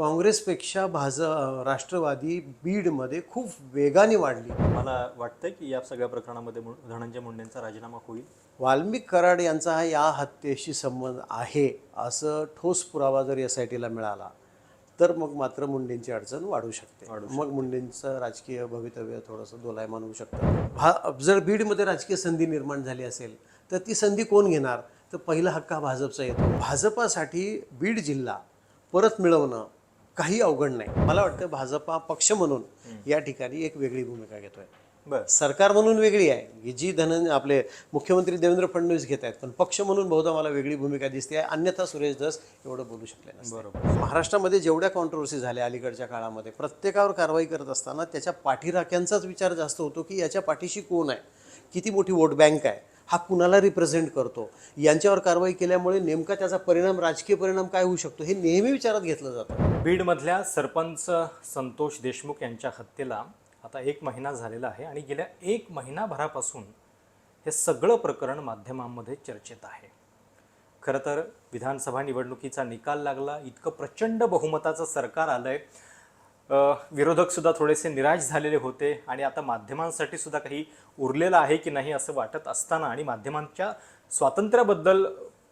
काँग्रेसपेक्षा भाज राष्ट्रवादी बीडमध्ये खूप वेगाने वाढली. मला वाटतंय की या सगळ्या प्रकरणामध्ये मु- धनंजय मुंडेंचा राजीनामा होईल. वाल्मिक कराड यांचा हा या हत्येशी संबंध आहे असं ठोस पुरावा जर एस आय टीला मिळाला तर मग मात्र मुंडेंची अडचण वाढू शकते. मग मुंडेंचं राजकीय भवितव्य थोडंसं दोलायमान होऊ शकतं. भा जर बीडमध्ये राजकीय संधी निर्माण झाली असेल तर ती संधी कोण घेणार? तर पहिला हक्क हा भाजपचा येतो. भाजपासाठी बीड जिल्हा परत मिळवणं काही अवघड नाही. मला वाटतं भाजपा पक्ष म्हणून या ठिकाणी एक वेगळी भूमिका घेतोय. बर. सरकार म्हणून वेगळी आहे. जी धन आपले मुख्यमंत्री देवेंद्र फडणवीस घेत आहेत पण पक्ष म्हणून बहुधा मला वेगळी भूमिका दिसते. आहे अन्यथा सुरेश धस एवढं बोलू शकले नसते. बरोबर. महाराष्ट्रामध्ये जेवढ्या कॉन्ट्रोवर्सी झाल्या अलीकडच्या काळामध्ये प्रत्येकावर कारवाई करत असताना त्याच्या पाठीराख्यांचाच विचार जास्त होतो की याच्या पाठीशी कोण आहे? किती मोठी वोट बँक आहे? हा कुणाला रिप्रेझेंट करतो? यांच्यावर कारवाई केल्यामुळे नेमका त्याचा परिणाम राजकीय परिणाम काय होऊ शकतो? हे नेहमी विचारात घेतलं जातं. बीडमधल्या सरपंच संतोष देशमुख यांच्या हत्येला आता एक महिना झालेला आहे आणि गेल्या एक महिनाभरापासून हे सगळं प्रकरण माध्यमांमध्ये चर्चेत आहे. खरं तर विधानसभा निवडणुकीचा निकाल लागला इतकं प्रचंड बहुमताचं सरकार आलं आहे विरोधक सुद्धा थोडेसे निराश झालेले होते आणि आता माध्यमांसाठी सुद्धा काही उरलेलं आहे की नाही असं वाटत असताना आणि माध्यमांच्या स्वातंत्र्याबद्दल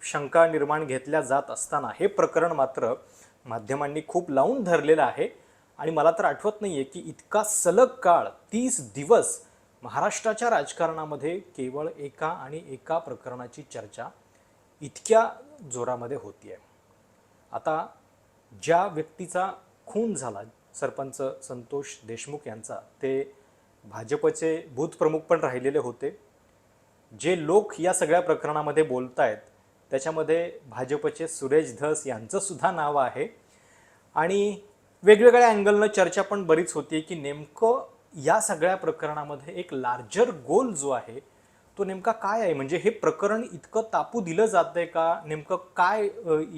शंका निर्माण घेतल्या जात असताना हे प्रकरण मात्र माध्यमांनी खूप लावून धरलेलं आहे. आणि मला तर आठवत नाही आहे की इतका सलग काळ तीस दिवस महाराष्ट्राच्या राजकारणामध्ये केवळ एका आणि एका प्रकरणाची चर्चा इतक्या जोरामध्ये होती आहे आता ज्या व्यक्तीचा खून झाला सरपंच संतोष देशमुख यांचा. ते भाजपचे बूथप्रमुख पण राहिलेले होते. जे लोक या सगळ्या प्रकरणामध्ये बोलत आहेत त्याच्यामध्ये भाजपचे सुरेश धस यांचं सुद्धा नाव आहे. आणि वेगवेगळ्या अँगलनं चर्चा पण बरीच होती की नेमकं या सगळ्या प्रकरणामध्ये एक लार्जर गोल जो आहे तो नेमका काय आहे? म्हणजे हे प्रकरण इतकं तापू दिलं जात आहे का? नेमकं काय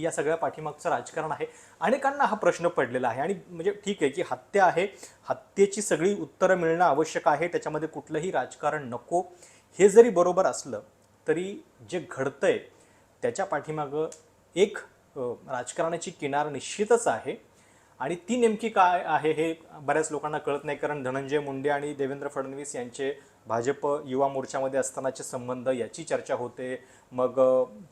या सगळ्या पाठीमागचं राजकारण आहे? अनेकांना हा प्रश्न पडलेला आहे. आणि म्हणजे ठीक आहे की हत्या आहे हत्येची सगळी उत्तरं मिळणं आवश्यक आहे. त्याच्यामध्ये कुठलंही राजकारण नको. हे जरी बरोबर असलं तरी जे घडतंय त्याच्या पाठीमागं एक राजकारणाची किनार निश्चितच आहे. आणि ती नेमकी काय आहे हे बऱ्याच लोकांना कळत नाही. कारण धनंजय मुंडे आणि देवेंद्र फडणवीस यांचे भाजप युवा मोर्चामध्ये असतानाचे संबंध याची चर्चा होते. मग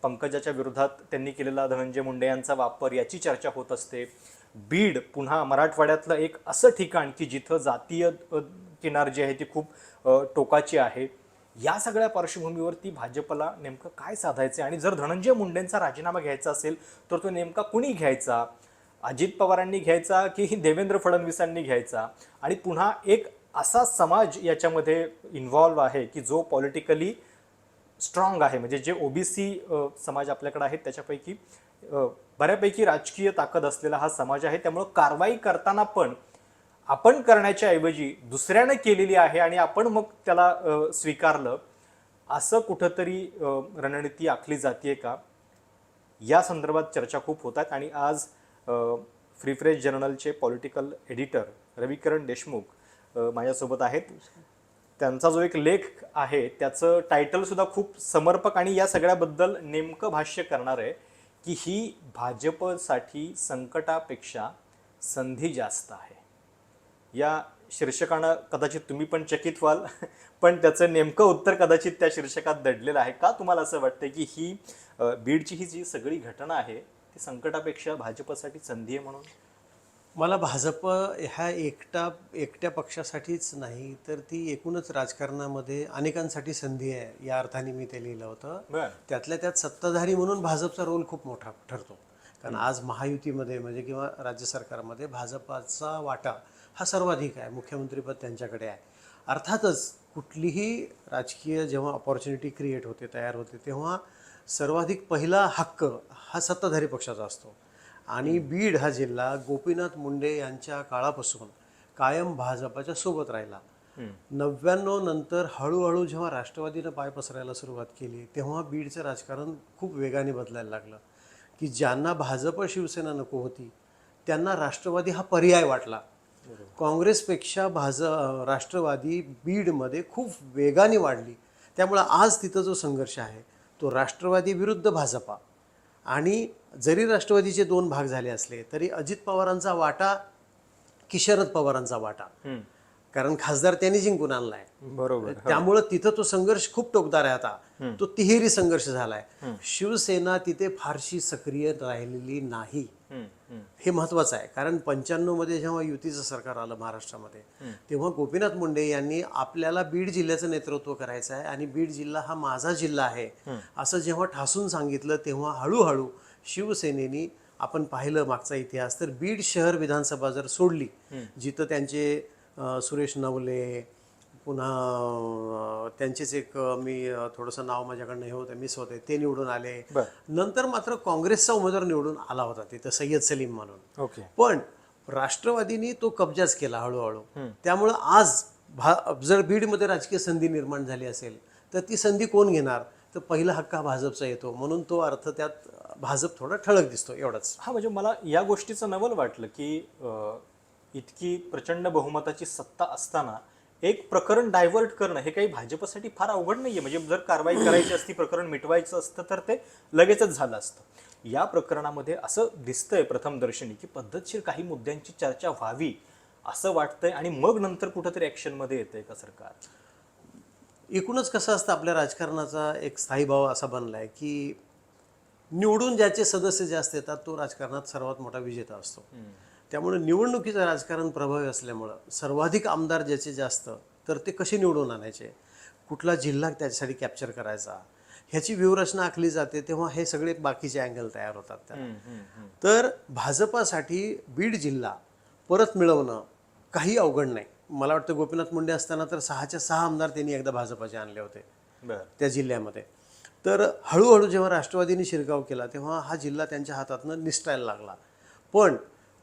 पंकजाच्या विरोधात त्यांनी केलेला धनंजय मुंडे यांचा वापर याची चर्चा होत असते. बीड पुन्हा मराठवाड्यातलं एक असं ठिकाण की जिथं जातीय किनार जी आहे ती खूप टोकाची आहे. या सगळ्या पार्श्वभूमीवरती भाजपला नेमकं काय साधायचं आणि जर धनंजय मुंडेंचा राजीनामा घ्यायचा असेल तर तो नेमका कुणी घ्यायचा? अजित पवारांनी घ्यायचा की देवेंद्र फडणवीसांनी घ्यायचा? आणि पुन्हा एक असा समाज याच्यामध्ये इन्व्हॉल्व आहे की जो पॉलिटिकली स्ट्रॉंग आहे. म्हणजे जे ओबीसी समाज आपल्याकडे आहेत त्याच्यापैकी बऱ्यापैकी राजकीय ताकद असलेला हा समाज आहे. त्यामुळं कारवाई करताना पण आपण करण्याच्या ऐवजी दुसऱ्यानं केलेली आहे आणि आपण मग त्याला स्वीकारलं असं कुठंतरी रणनीती आखली जाते का? या संदर्भात चर्चा खूप होत आहेत. आणि आज फ्री फ्रेश जर्नलचे पॉलिटिकल एडिटर रविकरण देशमुख माझ्यासोबत आहेत. त्यांचा जो एक लेख आहे त्याचं टायटल सुद्धा खूप समर्पक आणि या सगळ्याबद्दल नेमकं भाष्य करणार आहे की ही भाजपसाठी संकटापेक्षा संधी जास्त आहे. या शीर्षकानं कदाचित तुम्ही पण चकित व्हाल पण त्याचं नेमकं उत्तर कदाचित त्या शीर्षकात दडलेलं आहे. का तुम्हाला असं वाटतं की ही बीडची ही जी सगळी घटना आहे ती संकटापेक्षा भाजपसाठी संधी आहे म्हणून? मला भाजप ह्या एकटा एकट्या पक्षासाठीच नाही तर ती एकूणच राजकारणामध्ये अनेकांसाठी संधी आहे या अर्थाने मी ते लिहिलं होतं. त्यातल्या त्यात सत्ताधारी म्हणून भाजपचा रोल खूप मोठा ठरतो. कारण आज महायुतीमध्ये म्हणजे किंवा राज्य सरकारमध्ये भाजपाचा वाटा हा सर्वाधिक आहे मुख्यमंत्रीपद त्यांच्याकडे आहे. अर्थातच कुठलीही राजकीय जेव्हा ऑपॉर्च्युनिटी क्रिएट होते तयार होते तेव्हा सर्वाधिक पहिला हक्क हा सत्ताधारी पक्षाचा असतो. आणि बीड हा जिल्हा गोपीनाथ मुंडे यांच्या काळापासून कायम भाजपाच्या सोबत राहिला. नव्याण्णव नंतर हळूहळू जेव्हा राष्ट्रवादीनं पाय पसरायला सुरुवात केली तेव्हा बीडचं राजकारण खूप वेगाने बदलायला लागलं. की ज्यांना भाजप शिवसेना नको होती त्यांना राष्ट्रवादी हा पर्याय वाटला. काँग्रेसपेक्षा भाज राष्ट्रवादी बीडमध्ये खूप वेगाने वाढली. त्यामुळं आज तिथं जो संघर्ष आहे तो राष्ट्रवादी विरुद्ध भाजपा. आणि जरी राष्ट्रवादीचे दोन भाग झाले असले तरी अजित पवारांचा वाटा की शरद पवारांचा वाटा. कारण खासदार त्यांनी जिंकून आणलाय. बरोबर त्यामुळं तिथं तो संघर्ष खूप टोकदार आहे आता. तो तिहेरी संघर्ष झालाय. शिवसेना तिथे फारशी सक्रिय राहिलेली नाही. हे महत्वाचं आहे. कारण पंच्याण्णवमध्ये जेव्हा युतीचं सरकार आलं महाराष्ट्रामध्ये तेव्हा गोपीनाथ मुंडे यांनी आपल्याला बीड जिल्ह्याचं नेतृत्व करायचं आहे आणि बीड जिल्हा हा माझा जिल्हा आहे असं जेव्हा ठासून सांगितलं तेव्हा हळूहळू शिवसेनेनी आपण पाहिलं मागचा इतिहास. तर बीड शहर विधानसभा जर सोडली जिथं त्यांचे सुरेश नवले पुन्हा त्यांचेच एक मी थोडंसं नाव माझ्याकडनं हे होतं मिस होते ते निवडून आले. नंतर मात्र काँग्रेसचा उमेदवार निवडून आला होता तिथं सय्यद सलीम म्हणून. ओके. पण राष्ट्रवादीने तो कब्जाच केला हळूहळू. त्यामुळं आज भा जर बीडमध्ये राजकीय संधी निर्माण झाली असेल तर ती संधी कोण घेणार? तर पहिला हक्क हा भाजपचा येतो. म्हणून तो अर्थ त्यात भाजप थोडा ठळक दिसतो एवढाच. हा म्हणजे मला या गोष्टीचं नवल वाटलं की इतकी प्रचंड बहुमताची सत्ता असताना एक प्रकरण डायव्हर्ट करणं हे काही भाजपसाठी फार अवघड नाहीये. म्हणजे जर कारवाई करायची असती प्रकरण मिटवायचं असतं तर ते लगेचच झालं असतं. या प्रकरणामध्ये असं दिसतंय प्रथमदर्शनी की पद्धतशीर काही मुद्द्यांची चर्चा व्हावी असं वाटतंय आणि मग नंतर कुठंतरी ॲक्शनमध्ये येतंय का सरकार? एकूणच कसं असतं आपल्या राजकारणाचा एक स्थायी भाव असा बनलाय की निवडून ज्याचे सदस्य जास्त येतात तो राजकारणात सर्वात मोठा विजेता असतो. त्यामुळे निवडणुकीचं राजकारण प्रभावी असल्यामुळं सर्वाधिक आमदार ज्याचे जास्त तर ते कसे निवडून आणायचे? कुठला जिल्हा त्याच्यासाठी कॅप्चर करायचा? ह्याची व्यूहरचना आखली जाते तेव्हा हे सगळे बाकीचे अँगल तयार होतात त्याला तर भाजपासाठी बीड जिल्हा परत मिळवणं काही अवघड नाही. मला वाटतं गोपीनाथ मुंडे असताना तर सहाच्या सहा आमदार त्यांनी एकदा भाजपाचे आणले होते त्या जिल्ह्यामध्ये. तर हळूहळू जेव्हा राष्ट्रवादीने शिरकाव केला तेव्हा हा जिल्हा त्यांच्या हातातनं निसटायला लागला. पण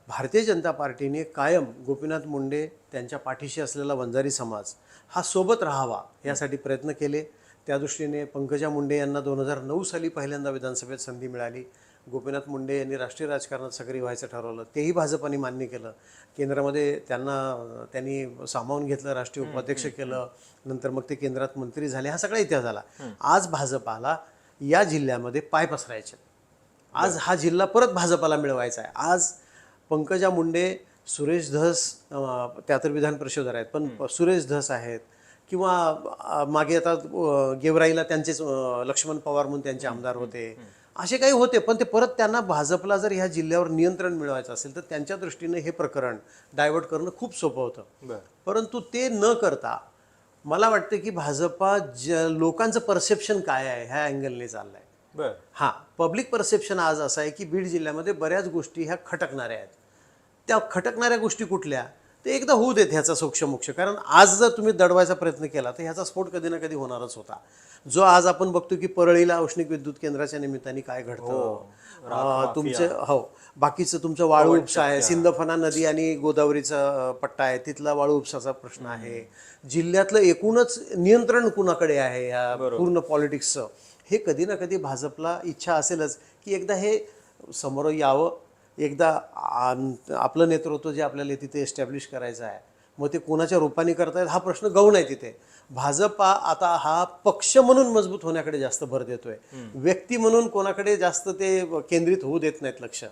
भारतीय जनता पार्टीने कायम गोपीनाथ मुंडे त्यांच्या पाठीशी असलेला वंजारी समाज हा सोबत राहावा यासाठी प्रयत्न केले. त्या दृष्टीने पंकजा मुंडे यांना दोन हजार नऊ साली पहिल्यांदा विधानसभेत संधी मिळाली. गोपीनाथ मुंडे यांनी राष्ट्रीय राजकारणात सक्रिय व्हायचं ठरवलं. तेही भाजपाने मान्य केलं. केंद्रामध्ये त्यांना त्यांनी सामावून घेतलं राष्ट्रीय उपाध्यक्ष केलं. नंतर मग ते केंद्रात मंत्री झाले. हा सगळा इतिहास झाला. आज भाजपाला या जिल्ह्यामध्ये पाय पसरायचे. आज हा जिल्हा परत भाजपाला मिळवायचा आहे. आज पंकजा मुंडे सुरेश धस त्या तर विधान परिषदर आहेत. पण सुरेश धस आहेत. किंवा मागे आता गेवराईला त्यांचेच लक्ष्मण पवार म्हणून त्यांचे आमदार होते. असे काही होते पण ते परत त्यांना भाजपला जर ह्या जिल्ह्यावर नियंत्रण मिळवायचं असेल तर त्यांच्या दृष्टीने हे प्रकरण डायव्हर्ट करणं खूप सोपं होतं. परंतु ते न करता मला वाटतं की भाजपा ज लोकांचं परसेप्शन काय आहे ह्या अँगलने चाललंय? बरं हां पब्लिक परसेप्शन आज असं आहे की बीड जिल्ह्यामध्ये बऱ्याच गोष्टी ह्या खटकणाऱ्या आहेत. त्या खटकणाऱ्या गोष्टी कुठल्या? ते एकदा होऊ देत ह्याचा सोक्षमोक्ष. कारण आज जर तुम्ही दडवायचा प्रयत्न केला तर ह्याचा स्फोट कधी ना कधी होणारच होता. जो आज आपण बघतो की परळीला औष्णिक विद्युत केंद्राच्या निमित्ताने काय घडतं? अं, तुमचे हो बाकीचं तुमचं वाळू उपसा आहे. सिंदफना नदी आणि गोदावरीचा पट्टा आहे. तिथला वाळू उपसाचा प्रश्न आहे. जिल्ह्यातलं एकूणच नियंत्रण कुणाकडे आहे? या पूर्ण पॉलिटिक्सचं हे कधी ना कधी भाजपला इच्छा असेलच की एकदा हे समोर यावं. एकदा आपलं नेतृत्व जे आपल्याला तिथे एस्टॅब्लिश करायचं आहे मग ते कोणाच्या रूपाने करतायत हा प्रश्न गौण आहे तिथे. भाजपा आता हा पक्ष म्हणून मजबूत होण्याकडे जास्त भर देतोय. व्यक्ती म्हणून कोणाकडे जास्त ते केंद्रित होऊ देत नाहीत लक्ष.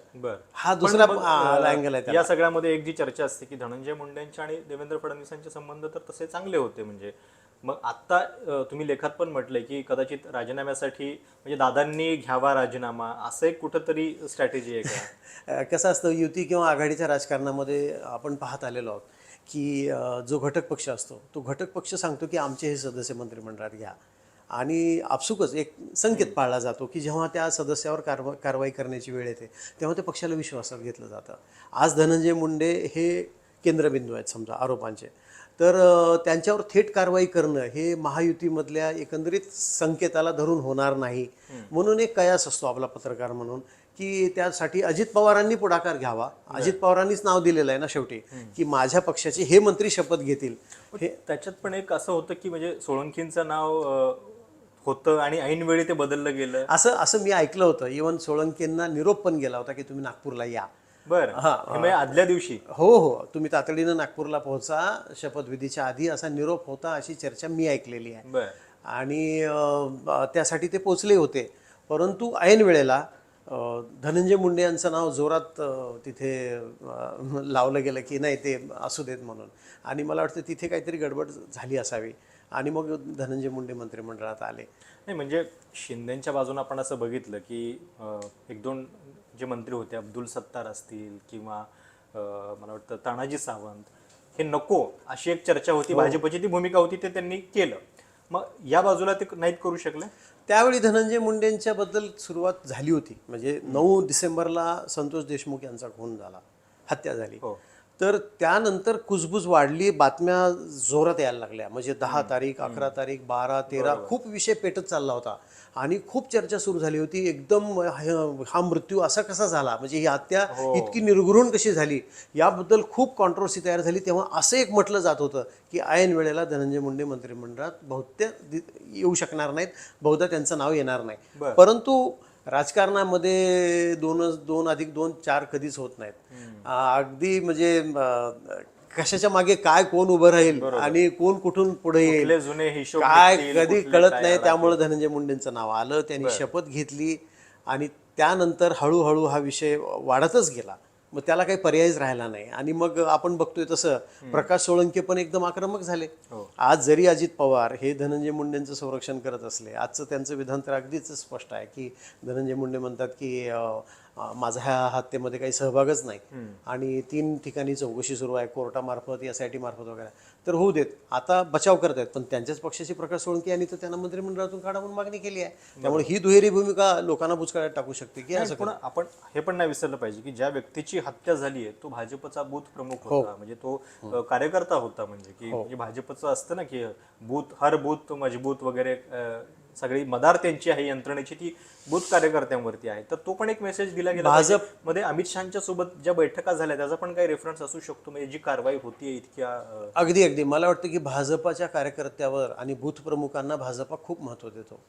हा दुसरा अँगल आहे. या सगळ्यामध्ये एक जी चर्चा असते की धनंजय मुंडेंचे आणि देवेंद्र फडणवीसांचे संबंध तर तसे चांगले होते. म्हणजे मग आता अं, तुम्ही लेखात पण म्हटलंय की कदाचित राजीनाम्यासाठी म्हणजे दादांनी घ्यावा राजीनामा असं एक कुठंतरी स्ट्रॅटेजी आहे का? कसं असतं युती किंवा आघाडीच्या राजकारणामध्ये आपण पाहत आलेलो आहोत की जो घटक पक्ष असतो तो घटक पक्ष सांगतो की आमचे हे सदस्य मंत्रिमंडळात घ्या. आणि आपसुकच एक संकेत पाळला जातो की जेव्हा त्या सदस्यावर कारवा कारवाई करण्याची वेळ येते तेव्हा ते पक्षाला विश्वासात घेतलं जातं. आज धनंजय मुंडे हे केंद्रबिंदू आहेत समजा आरोपांचे. तर त्यांच्यावर थेट कारवाई करणं हे महायुतीमधल्या एकंदरीत संकेताला धरून होणार नाही. म्हणून एक कयास असतो आपला पत्रकार म्हणून की त्यासाठी अजित पवारांनी पुढाकार घ्यावा. अजित पवारांनीच नाव दिलेलं आहे ना शेवटी की माझ्या पक्षाचे हे मंत्री शपथ घेतील. हे त्याच्यात पण एक असं होतं की म्हणजे सोळंकींचं नाव होतं आणि ऐनवेळी ते बदललं गेलं. असं असं मी ऐकलं होतं. इवन सोळंकेंना निरोप पण गेला होता की तुम्ही नागपूरला या. बरं. हा, म्हणजे आदल्या दिवशी. हो हो. तुम्ही तातडीनं नागपूरला पोहोचा शपथविधीच्या आधी असा निरोप होता अशी चर्चा मी ऐकलेली आहे. बर. आणि त्यासाठी ते पोचले होते. परंतु ऐन वेळेला धनंजय मुंडे यांचं नाव जोरात तिथे लावलं गेलं की नाही ते असू देत म्हणून. आणि मला वाटतं तिथे काहीतरी गडबड झाली असावी. आणि मग धनंजय मुंडे मंत्रिमंडळात आले. नाही म्हणजे शिंदेच्या बाजूने आपण असं बघितलं की एक दोन जे मंत्री होते अब्दुल सत्तार असतील किंवा मला वाटतं तानाजी सावंत हे नको अशी एक चर्चा होती. भाजपची ती भूमिका होती ते त्यांनी केलं. मग या बाजूला ते नाहीत करू शकले? त्यावेळी धनंजय मुंडेंच्या बद्दल सुरुवात झाली होती. म्हणजे नऊ डिसेंबरला संतोष देशमुख यांचा खून झाला. हत्या झाली. हो. तर त्यानंतर कुजबूज वाढली बातम्या जोरात यायला लागल्या. म्हणजे दहा तारीख अकरा तारीख बारा तेरा खूप विषय पेटत चालला होता. आणि खूप चर्चा सुरू झाली होती. एकदम ह- हा मृत्यू असा कसा झाला? म्हणजे ही हत्या इतकी निर्घृण कशी झाली? याबद्दल खूप कॉन्ट्रोवर्सी तयार झाली. तेव्हा असं एक म्हटलं जात होतं की ऐन वेळेला धनंजय मुंडे मंत्रिमंडळात बहुतेक दि- येऊ शकणार नाहीत. बहुधा त्यांचं नाव येणार नाही. परंतु राजकारणामध्ये दोनच दोन अधिक दोन चार कधीच होत नाहीत. अगदी म्हणजे कशाच्या मागे काय कोण उभं राहील आणि कोण कुठून पुढे येईल? काय कधी कळत नाही. त्यामुळे धनंजय मुंडेंचं नाव आलं त्यांनी शपथ घेतली आणि त्यानंतर हळूहळू हा विषय वाढतच गेला. मग त्याला काही पर्यायच राहिला नाही. आणि मग आपण बघतोय तसं प्रकाश सोळंके पण एकदम आक्रमक झाले. हो. आज जरी अजित पवार हे धनंजय मुंडेंचं संरक्षण करत असले आजचं त्यांचं विधान तर अगदीच स्पष्ट आहे की धनंजय मुंडे म्हणतात की माझा ह्या हत्येमध्ये काही सहभागच नाही. आणि तीन ठिकाणी चौकशी सुरू आहे कोर्टामार्फत एस आय टी मार्फत वगैरे. तर होऊ देत. आता बचाव करत आहेत पण त्यांच्याच पक्षाची प्रकाश सोळंके यांनी तर त्यांना मंत्रिमंडळातून काढा म्हणून मागणी केली आहे. त्यामुळे ही दुहेरी भूमिका लोकांना बुचकाळ्यात टाकू शकते की असं पण आपण हे पण नाही विसरलं पाहिजे की ज्या व्यक्तीची हत्या झाली आहे तो भाजपचा बूथ प्रमुख होता. म्हणजे तो कार्यकर्ता होता म्हणजे की म्हणजे भाजपचं असतं ना की बूथ हर बूथ मजबूत वगैरे सगळी मदार त्यांची आहे यंत्रणेची ती बूथ कार्यकर्त्यांवरती आहे. तर तो पण एक मेसेज दिला गेला भाजप- पाहिजे. मध्ये अमित शहाच्या सोबत ज्या बैठका झाल्या त्याचा पण काही रेफरन्स असू शकतो. म्हणजे जी कारवाई होतीये इतक्या अगदी अगदी. मला वाटतं की भाजपाच्या कार्यकर्त्यावर आणि बूथ प्रमुखांना भाजपा खूप महत्त्व देतो.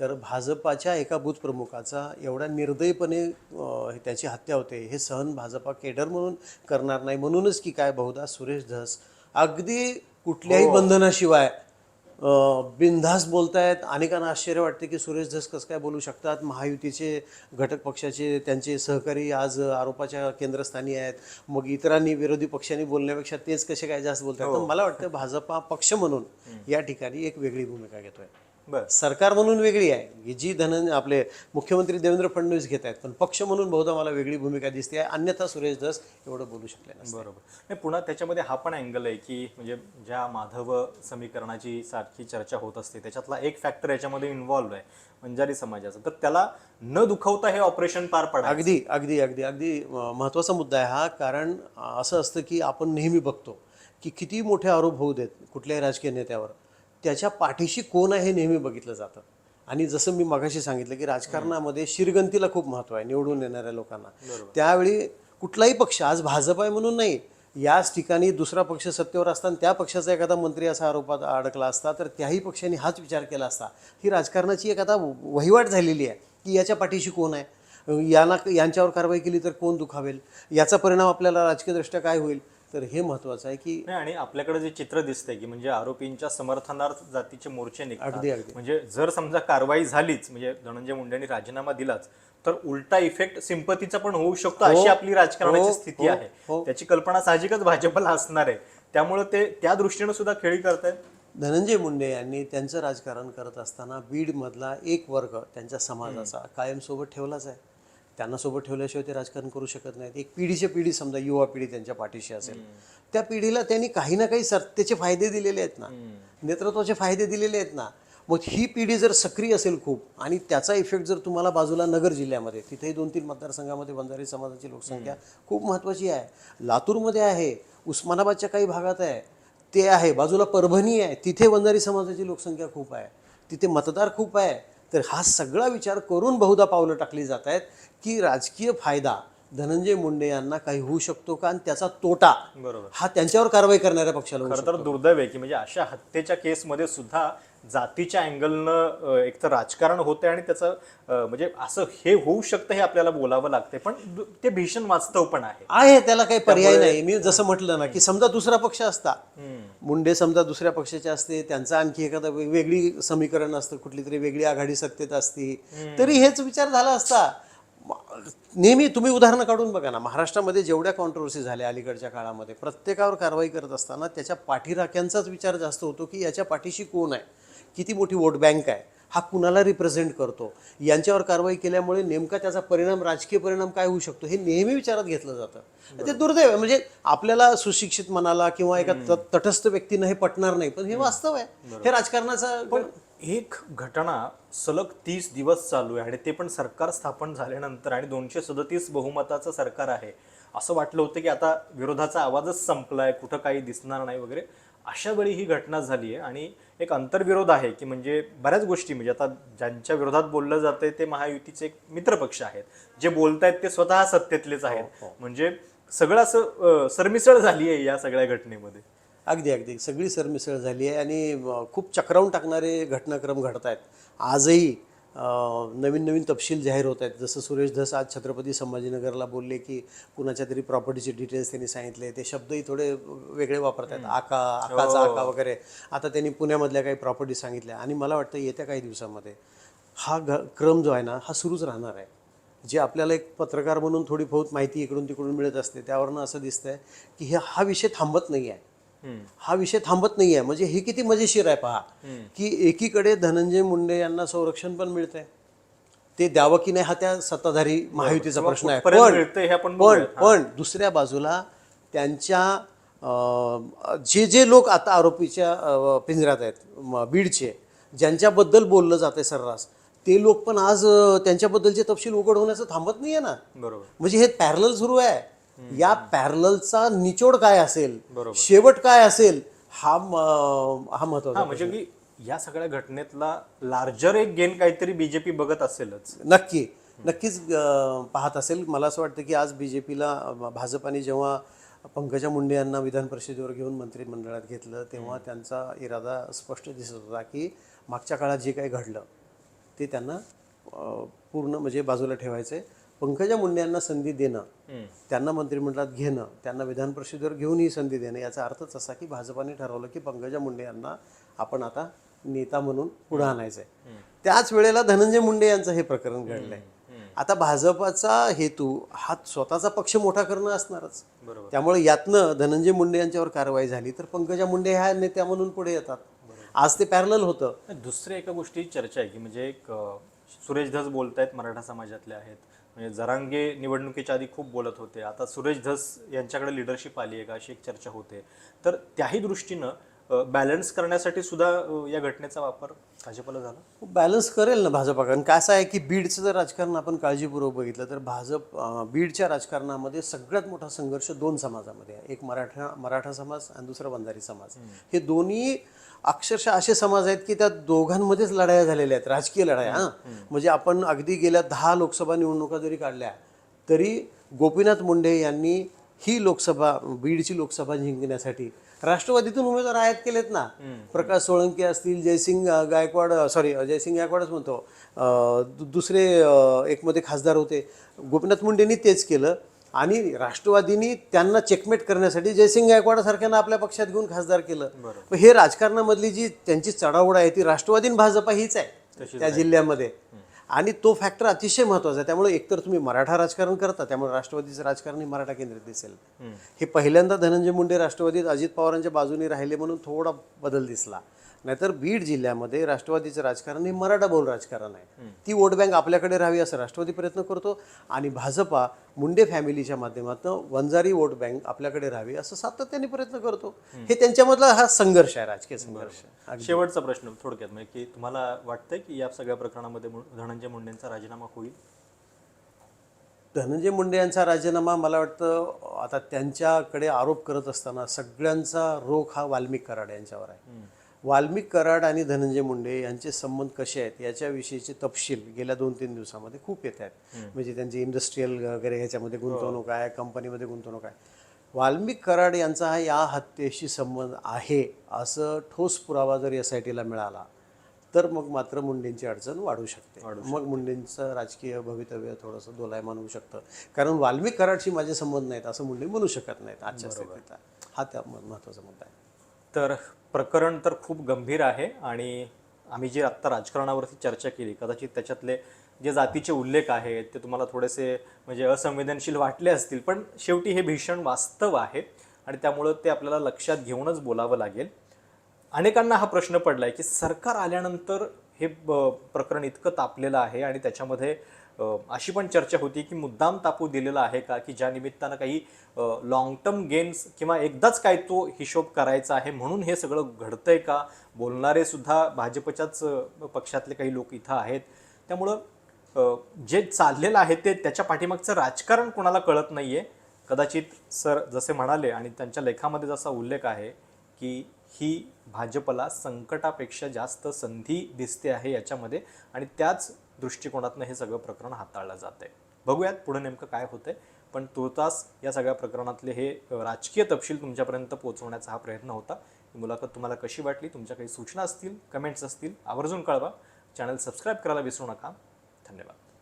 तर भाजपाच्या एका बूथ प्रमुखाचा एवढ्या निर्दयीपणे त्याची हत्या होते हे सहन भाजपा केडर म्हणून करणार नाही. म्हणूनच की काय बहुधा सुरेश धस अगदी कुठल्याही बंधनाशिवाय अं, बिनधास्त बोलतायत. अनेकांना आश्चर्य वाटते की सुरेश धस कसं काय बोलू शकतात. महायुतीचे घटक पक्षाचे त्यांचे सहकारी आज आरोपाच्या केंद्रस्थानी आहेत. मग इतरांनी विरोधी पक्षांनी बोलण्यापेक्षा तेच कसे काय जास्त बोलतात? तर मला वाटतं भाजपा पक्ष म्हणून या ठिकाणी एक वेगळी भूमिका घेतोय. सरकार म्हणून वेगळी आहे. की जी धन आपले मुख्यमंत्री देवेंद्र फडणवीस घेत आहेत पण पक्ष म्हणून बहुधा मला वेगळी भूमिका दिसते. आहे अन्यथा सुरेश धस एवढं बोलू शकले बरोबर. नाही पुन्हा त्याच्यामध्ये हा पण अँगल आहे की म्हणजे ज्या माधव समीकरणाची सारखी चर्चा होत असते त्याच्यातला एक फॅक्टर याच्यामध्ये इन्व्हॉल्व्ह आहे बंजारी समाजाचा. तर त्याला न दुखवता हे ऑपरेशन पार पडा अगदी अगदी अगदी अगदी महत्त्वाचा मुद्दा आहे हा. कारण असं असतं की आपण नेहमी बघतो की किती मोठे आरोप होऊ देत कुठल्याही राजकीय नेत्यावर. त्याच्या पाठीशी कोण आहे हे नेहमी बघितलं जातं. आणि जसं मी मगाशी सांगितलं की राजकारणामध्ये शिरगंतीला खूप महत्त्व आहे निवडून येणाऱ्या लोकांना. त्यावेळी कुठलाही पक्ष आज भाजप आहे म्हणून नाही याच ठिकाणी दुसरा पक्ष सत्तेवर असताना त्या पक्षाचा एखादा मंत्री असा आरोपात अडकला असता तर त्याही पक्षाने हाच विचार केला असता. ही राजकारणाची एक आता वहिवाट झालेली आहे की याच्या पाठीशी कोण आहे? यांना यांच्यावर कारवाई केली तर कोण दुखावेल? याचा परिणाम आपल्याला राजकीयदृष्ट्या काय होईल? तर हे महत्त्वाचं आहे की नाही आणि आपल्याकडे जे चित्र दिसतंय की म्हणजे आरोपींच्या समर्थनार्थ जातीचे मोर्चे निघतात. अगदी अगदी. म्हणजे जर समजा कारवाई झालीच म्हणजे धनंजय मुंडेंनी राजीनामा दिलाच तर उलटा इफेक्ट सिंपतीचा पण होऊ शकतो अशी आपली राजकारणाची हो, स्थिती हो, आहे. हो. त्याची कल्पना साहजिकच भाजपला असणार आहे. त्यामुळे ते त्या दृष्टीनं सुद्धा खेळी करतायत. धनंजय मुंडे यांनी त्यांचं राजकारण करत असताना बीडमधला एक वर्ग त्यांच्या समाजाचा कायमसोबत ठेवलाच आहे. त्यांना सोबत ठेवल्याशिवाय ते राजकारण करू शकत नाहीत. एक पिढीच्या पिढी समजा युवा पिढी त्यांच्या पाठीशी असेल. त्या पिढीला त्यांनी काही ना काही सत्तेचे फायदे दिलेले आहेत ना. नेतृत्वाचे फायदे दिलेले आहेत ना. मग ही पिढी जर सक्रिय असेल खूप आणि त्याचा इफेक्ट जर तुम्हाला बाजूला नगर जिल्ह्यामध्ये तिथेही दोन तीन मतदारसंघामध्ये बंजारी समाजाची लोकसंख्या खूप महत्त्वाची आहे. लातूरमध्ये आहे उस्मानाबादच्या काही भागात आहे ते आहे बाजूला परभणी आहे तिथे बंजारी समाजाची लोकसंख्या खूप आहे. तिथे मतदार खूप आहे. तर हा सगळा विचार करून बहुधा पावलं टाकली जात आहेत की राजकीय फायदा धनंजय मुंडे यांना काही होऊ शकतो का? आणि त्याचा तोटा बरोबर. हा त्यांच्यावर कारवाई करणाऱ्या पक्षाला खरं तर दुर्दैव आहे की म्हणजे अशा हत्येच्या केसमध्ये सुद्धा जातीच्या अँगलनं एक तर राजकारण होतंय आणि त्याचं म्हणजे असं हे होऊ शकतं हे आपल्याला बोलावं लागतंय. पण ते भीषण वास्तव पण आहे. आहे त्याला काही पर्याय नाही. मी जसं म्हटलं ना की समजा दुसरा पक्ष असता. मुंडे समजा दुसऱ्या पक्षाचे असते त्यांचं आणखी एखादा वेगळी समीकरण असतं कुठली तरी वेगळी आघाडी सत्तेत असती. तरी हेच विचार झाला असता. नेहमी तुम्ही उदाहरणं काढून बघा ना महाराष्ट्रामध्ये जेवढ्या कॉन्ट्रोवर्सी झाल्या अलीकडच्या काळामध्ये प्रत्येकावर कारवाई करत असताना त्याच्या पाठीराख्यांचाच विचार जास्त होतो की याच्या पाठीशी कोण आहे? किती मोठी वोट बँक आहे हा कुणाला रिप्रेझेंट करतो? यांच्यावर कारवाई केल्यामुळे नेमका त्याचा परिणाम राजकीय परिणाम काय होऊ शकतो हे नेहमी विचारात घेतलं जातं. ते दुर्दैव आहे. म्हणजे आपल्याला सुशिक्षित मनाला किंवा एका तटस्थ व्यक्तीनं हे पटणार नाही पण हे वास्तव आहे. हे राजकारणाचा पण एक घटना सलग तीस दिवस चालू आहे आणि ते पण सरकार स्थापन झाल्यानंतर आणि दोनशे सदतीस बहुमताचं सरकार आहे असं वाटलं होतं की आता विरोधाचा आवाजच संपलाय कुठं काही दिसणार नाही वगैरे. अशा वेळी ही घटना झाली आहे आणि एक अंतर्विरोध आहे की म्हणजे बऱ्याच गोष्टी म्हणजे आता ज्यांच्या विरोधात बोललं जातंय ते महायुतीचे एक मित्रपक्ष आहेत. जे बोलतायत ते स्वतः सत्तेतलेच आहेत. म्हणजे सगळं असं सरमिसळ झाली आहे या सगळ्या घटनेमध्ये. अगदी अगदी. सगळी सरमिसळ झाली आहे आणि खूप चक्रावून टाकणारे घटनाक्रम घडत आहेत आजही नवीन नवीन तपशील जाहीर होत आहेत. जसं सुरेश धस आज छत्रपती संभाजीनगरला बोलले की कुणाच्या तरी प्रॉपर्टीचे डिटेल्स त्यांनी सांगितले. ते शब्दही थोडे वेगळे वापरत आहेत. आका आकाचा आका वगैरे. आता त्यांनी पुण्यामधल्या काही प्रॉपर्टी सांगितल्या. आणि मला वाटतं येत्या काही दिवसामध्ये हा घ क्रम जो आहे ना हा सुरूच राहणार आहे. जे आपल्याला एक पत्रकार म्हणून थोडी बहुत माहिती इकडून तिकडून मिळत असते त्यावरनं असं दिसतंय की हे हा विषय थांबत नाही आहे हा विषय थांबत नाही आहे म्हणजे हे किती मजेशीर आहे पहा. की एकीकडे धनंजय मुंडे यांना संरक्षण पण मिळतंय. ते द्यावं की नाही हा त्या सत्ताधारी महायुतीचा प्रश्न आहे. पण हे पण. पण दुसऱ्या बाजूला त्यांच्या जे जे लोक आता आरोपीच्या पिंजऱ्यात आहेत बीडचे ज्यांच्याबद्दल बोललं जाते सर्रास ते लोक पण आज त्यांच्याबद्दलचे तपशील उघड होण्याचं थांबत नाहीये ना. बरोबर. म्हणजे हे पॅरल सुरू आहे. या पॅरलचा निचोड काय असेल. शेवट काय असेल हा हा महत्त्वाचा म्हणजे की या सगळ्या घटनेतला लार्जर एक गेन काहीतरी बीजेपी बघत असेलच. नक्की. नक्कीच पाहत असेल. मला असं वाटतं की आज बी जे पीला भाजपाने जेव्हा पंकजा मुंडे यांना विधान परिषदेवर घेऊन मंत्रिमंडळात घेतलं तेव्हा त्यांचा इरादा स्पष्ट दिसत होता की मागच्या काळात जे काही घडलं ते त्यांना पूर्ण म्हणजे बाजूला ठेवायचं आहे पंकजा मुंडे यांना संधी देणं त्यांना मंत्रिमंडळात घेणं त्यांना विधान परिषदेवर घेऊन ही संधी देणं याचा अर्थच असा की भाजपाने ठरवलं की पंकजा मुंडे यांना आपण आता नेता म्हणून पुढे आणायचं आहे त्याच वेळेला धनंजय मुंडे यांचं हे प्रकरण घडलंय. आता भाजपाचा हेतू हा स्वतःचा पक्ष मोठा करणं असणारच. बरोबर. त्यामुळे यातनं धनंजय मुंडे यांच्यावर कारवाई झाली तर पंकजा मुंडे ह्या नेत्या म्हणून पुढे येतात. आज ते पॅरल होतं. दुसऱ्या एका गोष्टीची चर्चा आहे की म्हणजे एक सुरेश धस बोलतायत मराठा समाजातले आहेत. म्हणजे जरांगे निवडणुकीच्या आधी खूप बोलत होते. आता सुरेश धस यांच्याकडे लिडरशिप आली आहे का? अशी एक चर्चा होते. तर त्याही दृष्टीनं बॅलन्स करण्यासाठी सुद्धा या घटनेचा वापर भाजपला झाला? बॅलन्स करेल ना भाजपा. कारण काय असं आहे की बीडचं जर राजकारण आपण काळजीपूर्वक बघितलं तर भाजप बीडच्या राजकारणामध्ये सगळ्यात मोठा संघर्ष दोन समाजामध्ये आहे. एक मराठा मराठा समाज आणि दुसरा बंजारी समाज. हे दोन्ही अक्षरशः असे समाज आहेत की त्या दोघांमध्येच लढाया झालेल्या आहेत राजकीय लढाया हां. म्हणजे आपण अगदी गेल्या दहा लोकसभा निवडणुका जरी काढल्या तरी गोपीनाथ मुंडे यांनी ही लोकसभा बीडची लोकसभा जिंकण्यासाठी राष्ट्रवादीतून उमेदवार आयात केलेत ना. प्रकाश सोळंके असतील जयसिंग गायकवाड सॉरी जयसिंग गायकवाडच म्हणतो. दुसरे एकमध्ये खासदार होते. गोपीनाथ मुंडेंनी तेच केलं. आणि राष्ट्रवादीनी त्यांना चेकमेट करण्यासाठी जयसिंग गायकवाड सारख्यांना आपल्या पक्षात घेऊन खासदार केलं. मग हे राजकारणामधली जी त्यांची चढाओढ आहे ती राष्ट्रवादी भाजपा हीच आहे त्या जिल्ह्यामध्ये. आणि तो फॅक्टर अतिशय महत्त्वाचा आहे. त्यामुळे एकतर तुम्ही मराठा राजकारण करता त्यामुळे राष्ट्रवादीचं राजकारण हे मराठा केंद्रित दिसेल. हे पहिल्यांदा धनंजय मुंडे राष्ट्रवादीत अजित पवारांच्या बाजूने राहिले म्हणून थोडा बदल दिसला. नाहीतर बीड जिल्ह्यामध्ये राष्ट्रवादीचं राजकारण हे मराठा बहुल राजकारण आहे. ती वोट बँक आपल्याकडे राहावी असं राष्ट्रवादी प्रयत्न करतो आणि भाजपा मुंडे फॅमिलीच्या माध्यमातून वंजारी वोट बँक आपल्याकडे राहावी असं सातत्याने प्रयत्न करतो. हे त्यांच्यामधला हा संघर्ष आहे राजकीय संघर्ष. शेवटचा प्रश्न थोडक्यात म्हणजे की तुम्हाला वाटतंय की या सगळ्या प्रकरणामध्ये धनंजय मुंडेंचा राजीनामा होईल? धनंजय मुंडे यांचा राजीनामा मला वाटतं आता त्यांच्याकडे आरोप करत असताना सगळ्यांचा रोख हा वाल्मिक कराड यांच्यावर आहे. वाल्मिक कराड आणि धनंजय मुंडे यांचे संबंध कसे आहेत याच्याविषयीचे तपशील गेल्या दोन तीन दिवसामध्ये खूप येत आहेत. म्हणजे त्यांची इंडस्ट्रीयल वगैरे ह्याच्यामध्ये गुंतवणूक आहे कंपनीमध्ये गुंतवणूक आहे. वाल्मिक कराड यांचा हा या हत्येशी संबंध आहे असं ठोस पुरावा जर एस आय टीला मिळाला तर मग मात्र मुंडेंची अडचण वाढू शकते. मग मुंडेंचं राजकीय भवितव्य थोडंसं दोलायमान होऊ शकतं. कारण वाल्मिक कराडशी माझे संबंध नाहीत असं मुंडे म्हणू शकत नाहीत आजच्या स्थितीत. हा त्या महत्त्वाचा मुद्दा आहे. तर प्रकरण तर खूप गंभीर आहे आणि आम्ही जे आत्ता राजकारणावरती चर्चा केली कदाचित त्याच्यातले जे जातीचे उल्लेख आहेत ते तुम्हाला थोडेसे म्हणजे असंवेदनशील वाटले असतील पण शेवटी हे भीषण वास्तव आहे आणि त्यामुळं ते आपल्याला लक्षात घेऊनच बोलावं लागेल. अनेकांना हा प्रश्न पडला आहे की सरकार आल्यानंतर हे ब- प्रकरण इतकं तापलेलं आहे आणि त्याच्यामध्ये अशी पण चर्चा होती की मुद्दाम तापू दिलेला आहे का? की ज्या निमित्तानं काही लॉंग टर्म गेन्स किंवा एकदाच काय तो हिशोब करायचा आहे म्हणून हे सगळं घडतंय का? बोलणारे सुद्धा भाजपच्याच पक्षातले काही लोक इथं आहेत. त्यामुळं जे चाललेलं आहे ते त्याच्या पाठीमागचं राजकारण कोणाला कळत नाही आहे कदाचित सर जसे म्हणाले आणि त्यांच्या लेखामध्ये जसा उल्लेख आहे की ही भाजपला संकटापेक्षा जास्त संधी दिसते आहे याच्यामध्ये आणि त्याच दृष्टिकोनातनं हे सगळं प्रकरण हाताळलं जात आहे बघूयात पुढे नेमकं काय होतंय. पण तुर्तास या सगळ्या प्रकरणातले हे राजकीय तपशील तुमच्यापर्यंत पोहोचवण्याचा हा प्रयत्न होता. ही मुलाखत तुम्हाला कशी वाटली? तुमच्या काही सूचना असतील कमेंट्स असतील आवर्जून कळवा. चॅनल सबस्क्राईब करायला विसरू नका. धन्यवाद.